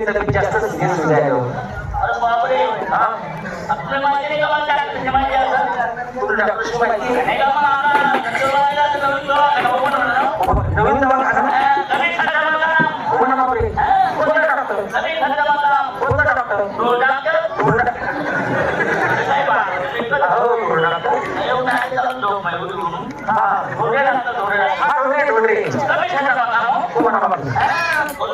गेली तर मी जास्त सिरियस होते आलो? नवीन दवाखाना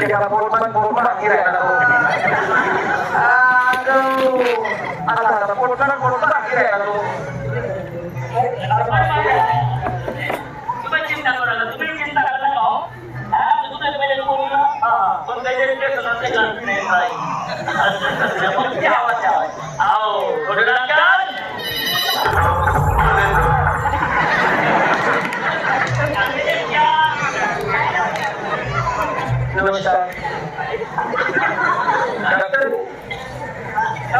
Kita korban-korban kira-kira. आता कोणता कोणता तुम्ही चिंता करा तुम्ही चिंता करा हो. पण त्याच्या आवाज आहो थोडं नमस्कार.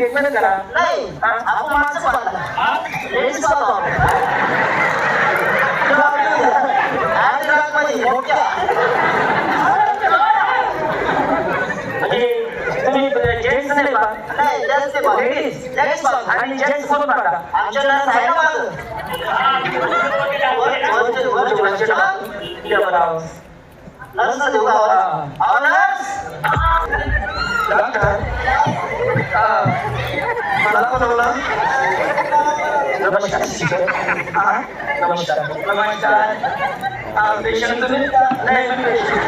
ट्रीटमेंट करा नाही आपण माणसं पाहता लेडीज म्हणजे तुम्ही जेंट्स नाही नाही जेंट्स लेडीज लेडीज आणि जेंट्स म्हणून पाहता आमच्या नर्स आहे ना मागं नर्स देऊ का नर्स डॉक्टर নমস্কার নমস্কার পেশেন্ট তুমি নাই আমি পেশেন্ট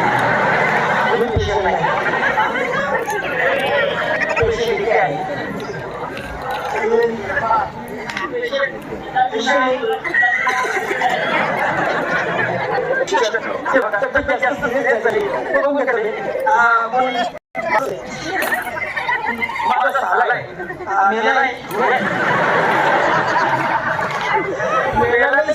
তুমি পেশেন্ট নাই পেশেন্ট কে আই মাদ্রাসা আলাই মেলাই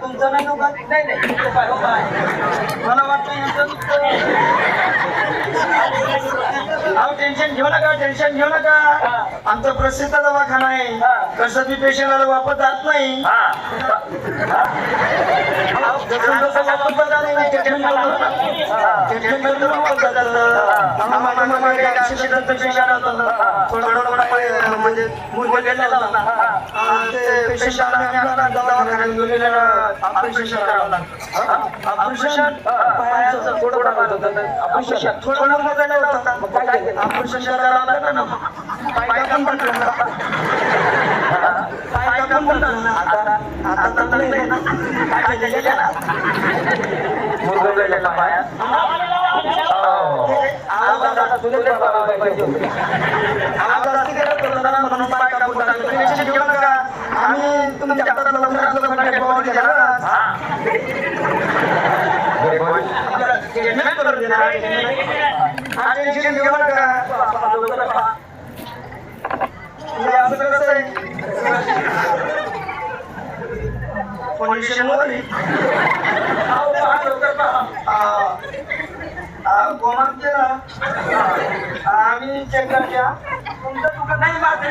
तुमचं नाही नाही मला वाटतं यांचं टेन्शन घेऊ नका टेन्शन घेऊ नका. आमचा प्रसिद्ध दवाखाना आहे. कसं बी पेशंटला वापर जात नाही. म्हणजे ऑपरेशन थोडं थोडं ना. पाय पाय ना. आता म्हणून तुम्ही आम्ही तुमच्या आपल्याला करून देणार. कसं आहे? कोणाला केला? आम्ही चेक करत्या तुमचं तुका नाही माझं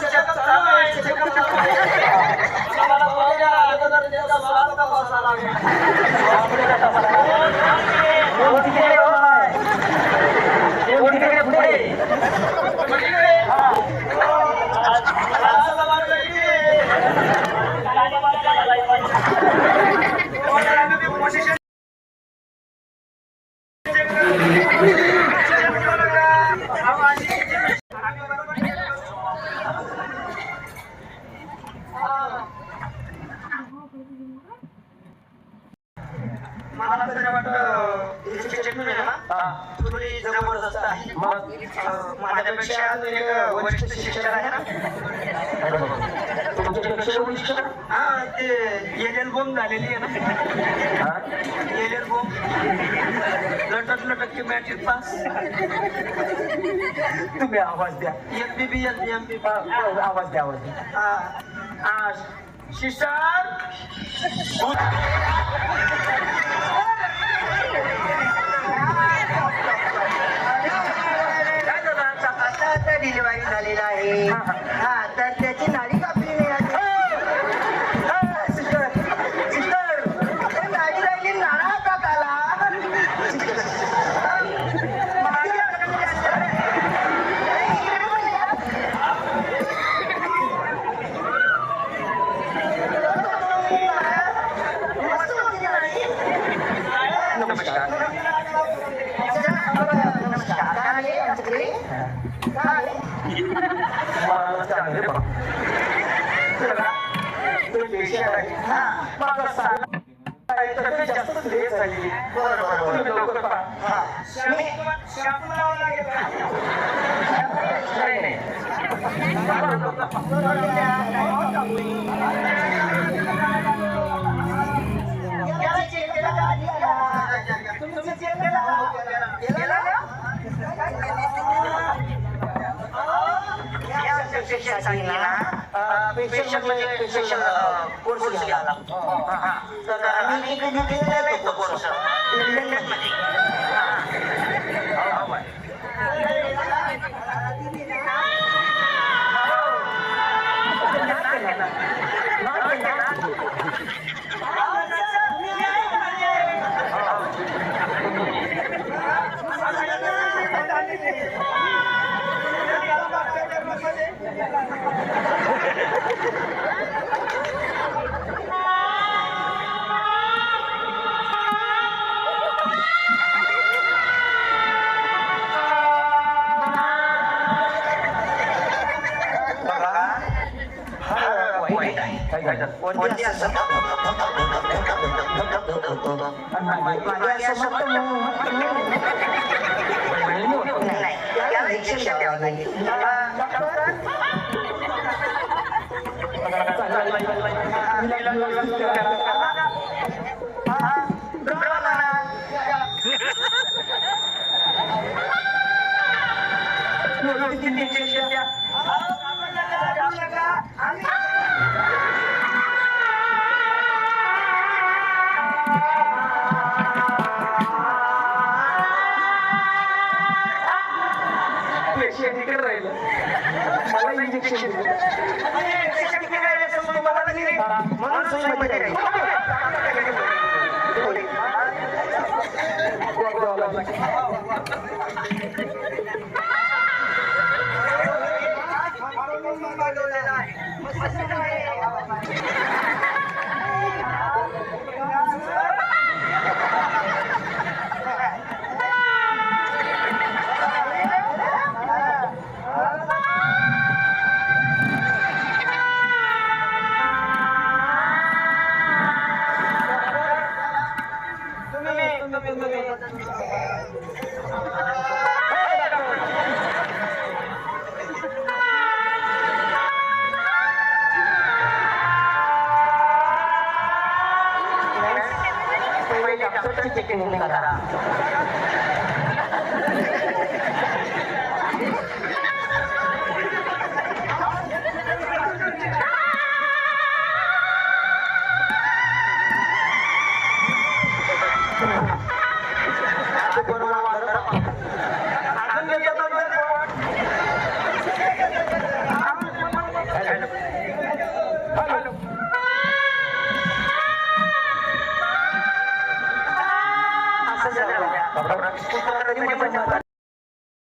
चेकअप चालू आहे चेकअप चालू आहे मला बघू द्या, अगोदर त्याचा स्वाद तपासावा लागेल. मला तरी वाटतं हिची चटणी आहे ना थोडी जबरदस्त आहे. मग अं, माझ्यापेक्षा अजून एक वरिष्ठ शिक्षक आहे ना? तुमच्यापेक्षा वरिष्ठ? हा ते एल एल बोम झालेली आहे ना? हा? एल एल बोम. लटक लटक मॅट्रिक पास. तुम्ही आवाज द्या. M B B L M B हा, आवाज द्या आवाज द्या. आता डिलिव्हरी झालेला आहे. हा तर त्याची नाडी कापली नाही आज. हा, सिस्टर सिस्टर ते नाडी राहिली नाडा हातात आला मागे अडकली आहे. इकडे पण या. मस्त होती नाडी. नमस्कार नमस्कार काय आहे आमच्याकडे काय आहे? मला चांगले बघ. चला, तो पेशंट आहे. माझा साला आहे, तब्येत जास्तच हे तुम्ही लवकर पहा. नाही, नाही. याला check का? तुम्ही check का? ना? या ना, पेशंट म्हणजे पेशंट, कोर्स घ्यायला. तर आम्ही इकडे घेतलेला आहे तो course. लंडनमध्ये. वाईट आहे. काय झालं? कोणती असं? इंजेक्शन दिलं म्हणून नाही. त्याला injection द्यावं लागेल.